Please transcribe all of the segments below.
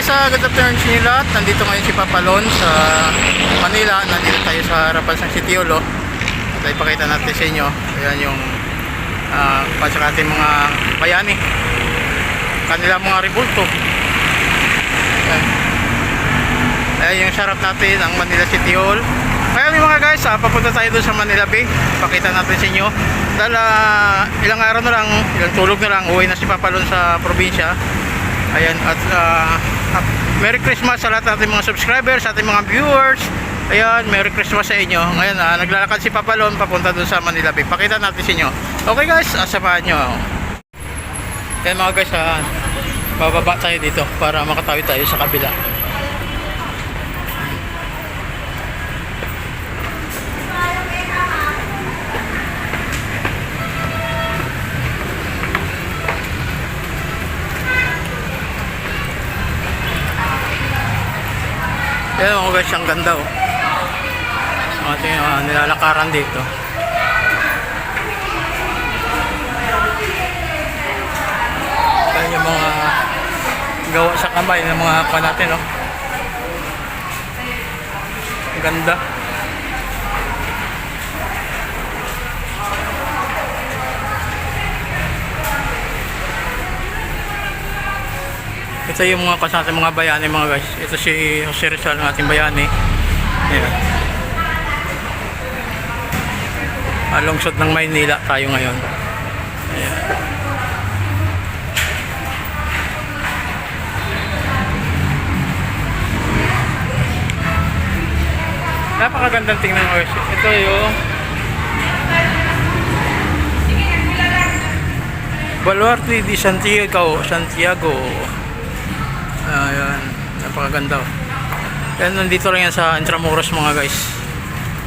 guys, uh, good afternoon sa inyo lahat. Nandito ngayon si Papalon sa Manila. Nandito tayo sa harapan ng Sitiolo. At ay pakita natin sa inyo. Ayan yung uh, pasok ating mga bayani. Kanila mga ribulto. Ayan. Yung sarap natin, ang Manila City Hall. Yung mga guys, ah, papunta tayo doon sa Manila Bay. Pakita natin sa inyo. Dahil ah, ilang araw na lang, ilang tulog na lang, uwi na si Papalon sa probinsya. Ayan, at ah, ah, Merry Christmas sa lahat ng ating mga subscribers, sa ating mga viewers. Ayan, Merry Christmas sa inyo. Ngayon, ah, naglalakad si Papalon papunta doon sa Manila Bay. Pakita natin sa inyo. Okay guys, ah, samahan nyo. Ayan mga guys, ah, bababa tayo dito para makatawid tayo sa kabila. Ayan mga guys, ang ganda oh. Ating uh, nilalakaran dito. Ayan yung mga gawa sa kamay ng mga pa natin oh. Ang ganda. Ito yung mga kasama mga bayani mga guys. Ito si Jose Rizal ng ating bayani. Ayan. Ah, lungsod ng Maynila tayo ngayon. Ayan. Napakagandang tingnan guys. Ito yung Baluarte di Santiago, Santiago. Ayan, napakaganda. oh. Yan, nandito lang yan sa Intramuros mga guys.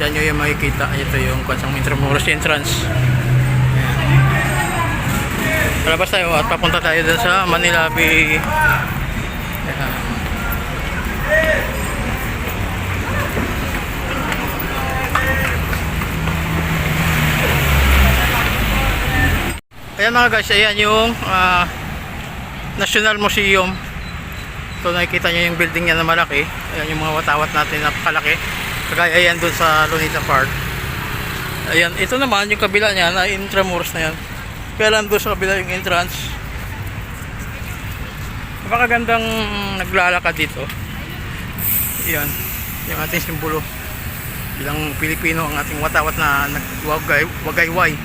Yan nyo yung makikita. Ito yung kansang Intramuros entrance. Ayan. Palabas tayo at papunta tayo dun sa Manila Bay. Ayan. Ayan mga guys, ayan yung ah, National Museum So nakikita nyo yung building niya na malaki. Ayan yung mga watawat natin na kalaki. Kagaya yan dun sa Lunita Park. Ayan, ito naman yung kabila niya na intramuros na yan. Kaya lang doon sa kabila yung entrance. Napakagandang naglalakad dito. Ayan, yung ating simbolo. Bilang Pilipino ang ating watawat na nagwagay, wagayway.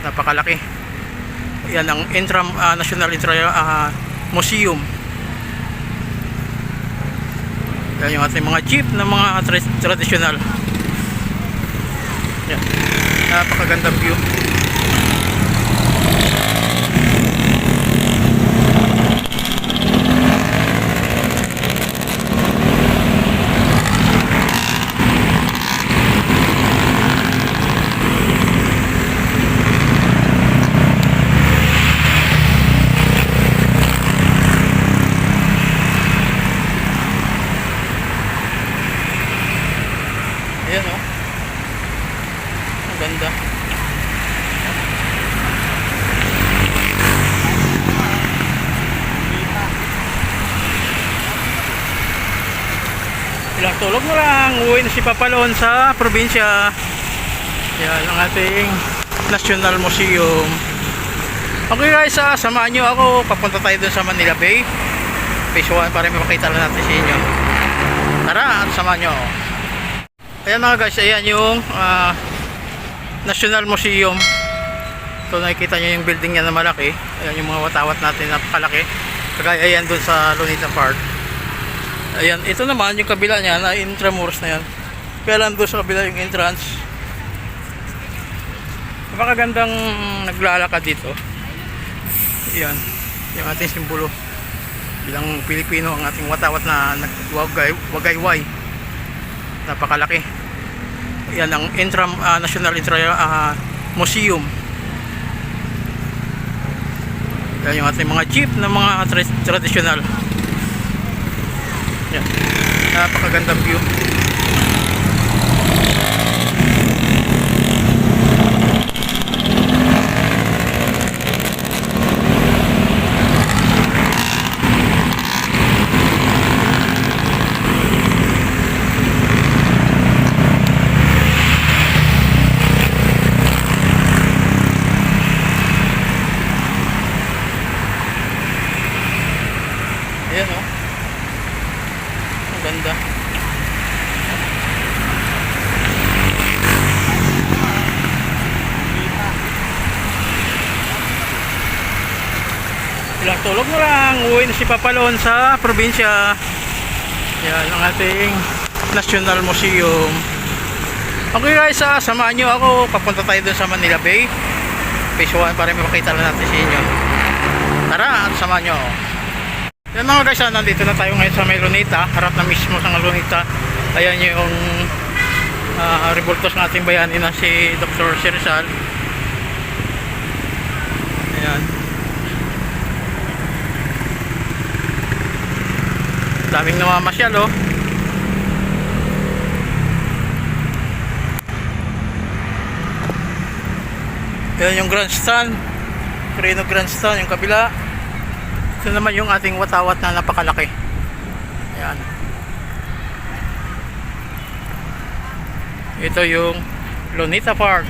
Napakalaki. Yan ang Intram, ah, National Intra, ah, Museum. Yan yung ating mga jeep na mga tra- traditional. Yan. Napakagandang view. Ayan o. Ang ganda. Ilang tulog na lang. Uwi na si Papalon sa probinsya. Yan ang ating National Museum. Okay guys, ah, samahan nyo ako. Papunta tayo dun sa Manila Bay. Phase 1 para may makita lang natin sa inyo. Tara, at samahan nyo. Ayan mga guys, ayan yung ah, National Museum. So nakikita nyo yung building niya na malaki. Ayan yung mga watawat natin na kalaki. Kagaya yan dun sa Lunita Park. Ayan, ito naman yung kabila niya na intramuros na yan. Kaya doon sa kabila yung entrance. Napakagandang naglalakad dito. Ayan, yung ating simbolo. Bilang Pilipino ang ating watawat na nagwagay, wagayway napakalaki yan ang Intram ah, National Intra ah, Museum yan yung ating mga jeep na mga tra- traditional yan napakagandang view Ayan oh. Ang ganda. Ilang tulog na lang. Uwi na si Papalon sa probinsya. Yan ang ating National Museum. Okay guys, ah, samahan nyo ako. Papunta tayo dun sa Manila Bay. Phase 1 para may makita lang natin sa inyo. Tara, at samahan nyo. Yan mga guys, ah, nandito na tayo ngayon sa may Lunita. Harap na mismo sa Lunita. Ayan yung uh, revoltos ng ating bayani na si Dr. Sirizal. Ayan. Daming namamasyal oh. Yan yung grandstand. Reno grandstand yung kabila. Ito naman yung ating watawat na napakalaki. Ayan. Ito yung Lonita Park.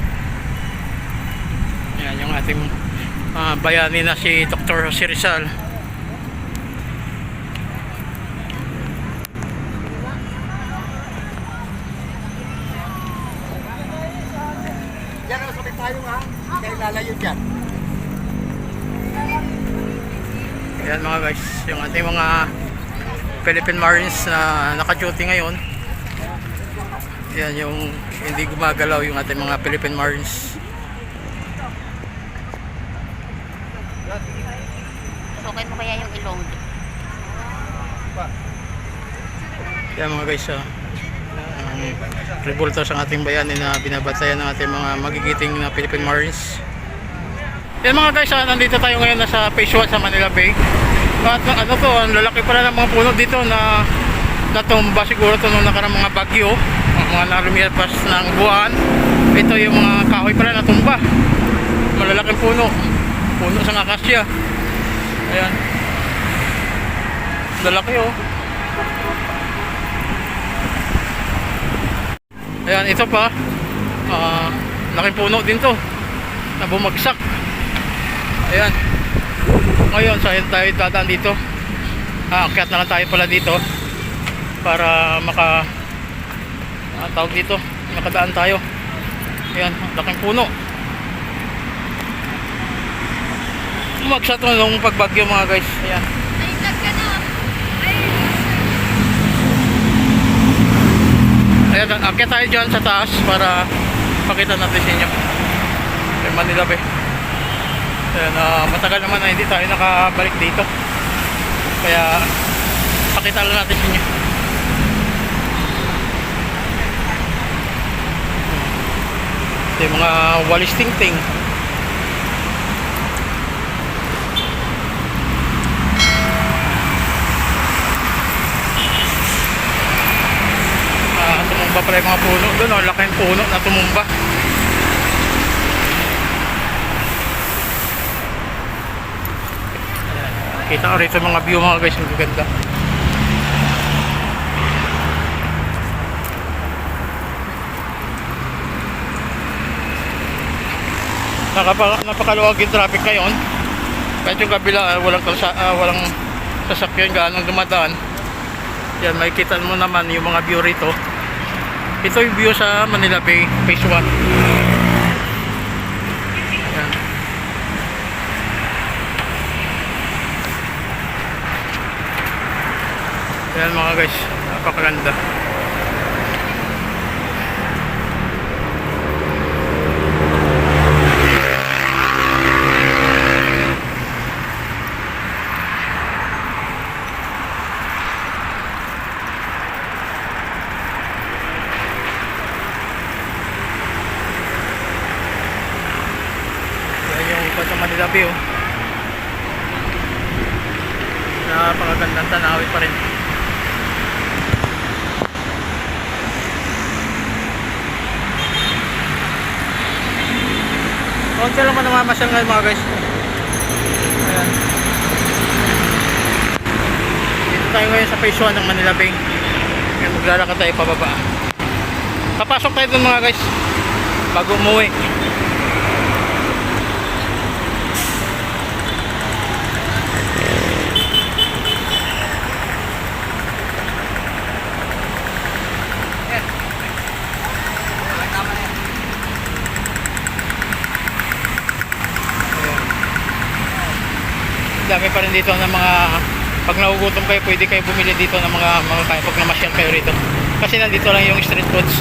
Ayan yung ating ah, bayani na si Dr. Jose Rizal. Yan ang sabi tayo ha. Kaya lalayo dyan. Ayan mga guys, yung ating mga Philippine Marines na naka-duty ngayon. Ayan yung hindi gumagalaw yung ating mga Philippine Marines. Okay mo kaya yung ilong? Ayan mga guys, ah, ang revolta sa ating bayani na binabatayan ng ating mga magigiting na Philippine Marines. Yan mga guys, ah, nandito tayo ngayon nasa Phase 1 sa Manila Bay. At ano to, ang lalaki pala ng mga puno dito na natumba siguro to nung nakarang mga bagyo, mga nalumipas ng buwan. Ito yung mga kahoy pala natumba. Malalaking puno. Puno sa akasya. Ayan. Lalaki oh. Ayan, ito pa. Ah, laking puno din to. Na bumagsak. Ayan. Ngayon, saan tayo dadaan dito? Ah, akyat na lang tayo pala dito para maka ah, tawag dito, makadaan tayo. Ayan, laking puno. Bumagsak to nung pagbagyo mga guys. Ayan. Ayan, akyat tayo dyan sa taas para pakita natin sa inyo. Kay Manila Bay. Ayan, ah, matagal naman na hindi tayo nakabalik dito. Kaya, pakita lang natin inyo. Ito yung mga walis ting-ting. Ah, tumumba pala yung mga puno doon. Oh. Laking puno na tumumba. Kita ko rito mga view mga guys. Ang ganda. Nakapa, napakaluwag yung traffic ngayon. Kahit yung kabila, ah, walang, ah, walang sasakyan gaano dumadaan. Yan, makikita mo naman yung mga view rito. Ito yung view sa Manila Bay, Phase 1. Yan mga guys, napakaganda. Yan yung ikot sa Manila Bay oh. Napakagandang tanawin pa rin. Konti lang man namamasyal ngayon mga guys. Ayan. Dito tayo ngayon sa phase 1 ng Manila Bay. Ayan, maglalakad tayo pababa. Papasok tayo dun mga guys. Bago umuwi. Marami pa rin dito ng mga pag nagugutom kayo, pwede kayo bumili dito ng mga mga kain pag namasyal kayo rito. Kasi nandito lang yung street foods.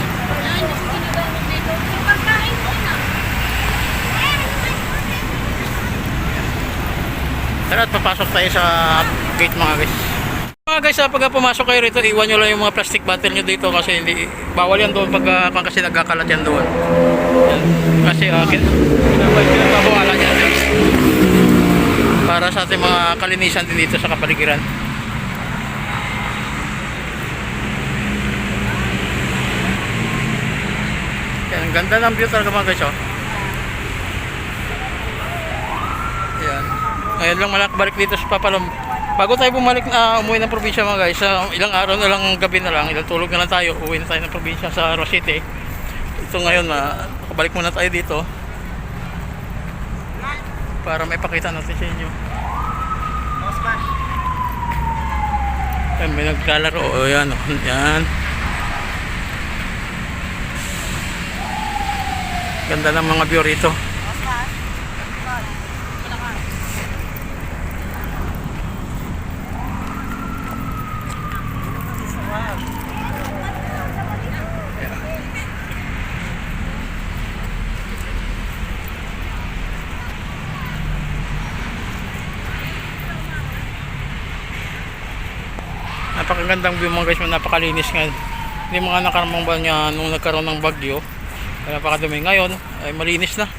Tara at papasok tayo sa gate mga guys. Mga guys, ah, pag pumasok kayo rito, iwan nyo lang yung mga plastic bottle nyo dito kasi hindi, bawal yan doon pag uh, kasi nagkakalat yan doon. Kasi uh, kin kinabawalan yan. Para sa ating mga kalinisan din dito sa kapaligiran. Yan, ang ganda ng view talaga mga guys, oh. Yan. Ngayon lang malak balik dito sa Papalom. Bago tayo bumalik na umuwi ng probinsya mga guys, sa ilang araw na lang gabi na lang, ilang tulog na lang tayo, uwi na tayo ng probinsya sa Rosite. Ito ngayon, na balik muna tayo dito para may pakita natin sa inyo. Yan, may naglalaro. O yan, o. Yan. Ganda ng mga view rito. Napakagandang view mga guys napakalinis nga hindi mga nakaramang ba niya nung nagkaroon ng bagyo napakadumi. Ngayon ay malinis na.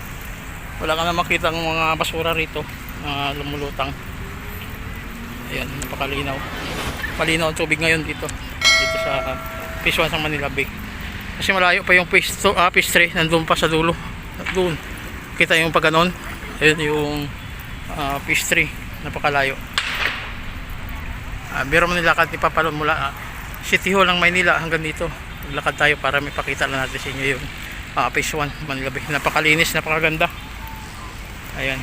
Wala ka na makita ng mga basura rito na lumulutang. Ayan napakalinaw. Malinaw ang tubig ngayon dito dito sa uh, Phase 1 sa Manila Bay. Kasi malayo pa yung phase 2 ah, phase 3 nandun pa sa dulo. Doon. Kita yung pag ganon ayun yung uh, phase 3 napakalayo Ah, biro mo nilakad ni Papalon mula ah, City Hall ng Maynila hanggang dito. Maglakad tayo para may pakita lang natin sa inyo yung ah, phase 1 Manila Bay. Napakalinis, napakaganda. Ayan.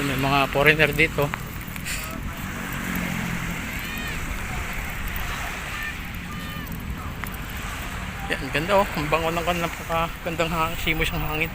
Ayan, may mga foreigner dito. Yan, ganda oh. Ang bango ng napakagandang hangin, simos ng hangin.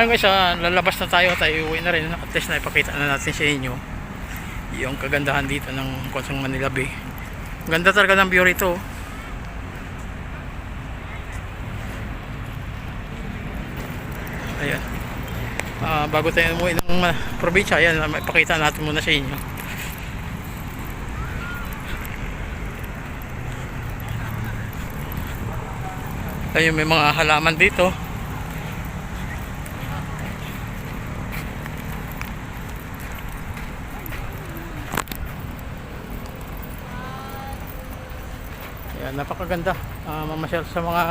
Ngayon guys, ah, lalabas na tayo, tayo uwi na rin. At least naipakita na natin sa inyo yung kagandahan dito ng Konsang Manila Bay. Ganda talaga ng view rito. Ayan. Ah, bago tayo umuwi ng ah, probinsya, ayan, ah, maipakita natin muna sa inyo. Ayun, may mga halaman dito. Napakaganda. Ah, mamasyal sa mga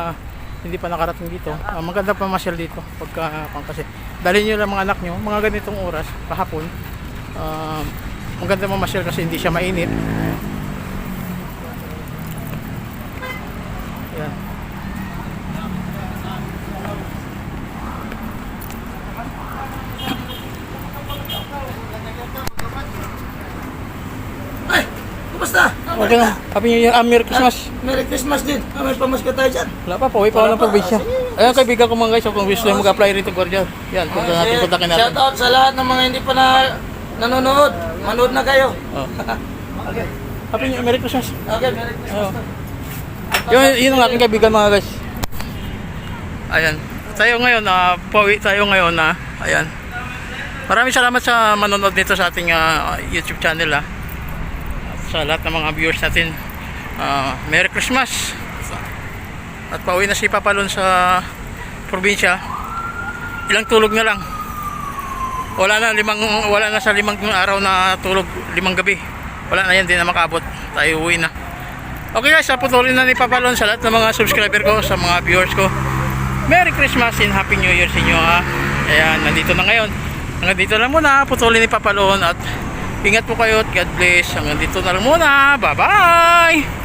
hindi pa nakarating dito. Ah, maganda pa mamasyal dito pagka pang kasi. Dalhin niyo lang mga anak niyo, mga ganitong oras, kahapon. Ah, maganda mamasyal kasi hindi siya mainit. Ayan. Kumusta? Okay na. Happy New Year. Ah, Merry Christmas. Merry Christmas din. Ah, may pamasko tayo dyan. Wala pa, pauwi pa ako ng probinsya. Ayan, kaibigan ko mga guys, so kung gusto nyo mag-apply rito, Guardian. Yan, punta natin, Eh, kontakin natin. Shout out sa lahat ng mga hindi pa na nanonood. Manood na kayo. Oh. Happy New Year, Merry Christmas. Okay, Merry Christmas. Oh. Yun, yun ang aking kaibigan mga guys. Ayan. Tayo ngayon, na pauwi tayo ngayon na. ayan. Maraming salamat sa manonood nito sa ating ah, YouTube channel ah. Sa lahat ng mga viewers natin. ah, Merry Christmas. At pauwi na si Papalon sa probinsya. Ilang tulog na lang. Wala na limang wala na sa limang araw na tulog, limang gabi. Wala na yan, di na makaabot. Tayo uwi na. Okay guys, patuloy na ni Papalon sa lahat ng mga subscriber ko, sa mga viewers ko. Merry Christmas and Happy New Year sa inyo ha. Ayan, nandito na ngayon. Hanggang dito lang muna, patuloy ni Papalon at Ingat po kayo at God bless. Hanggang dito na lang muna. Bye-bye!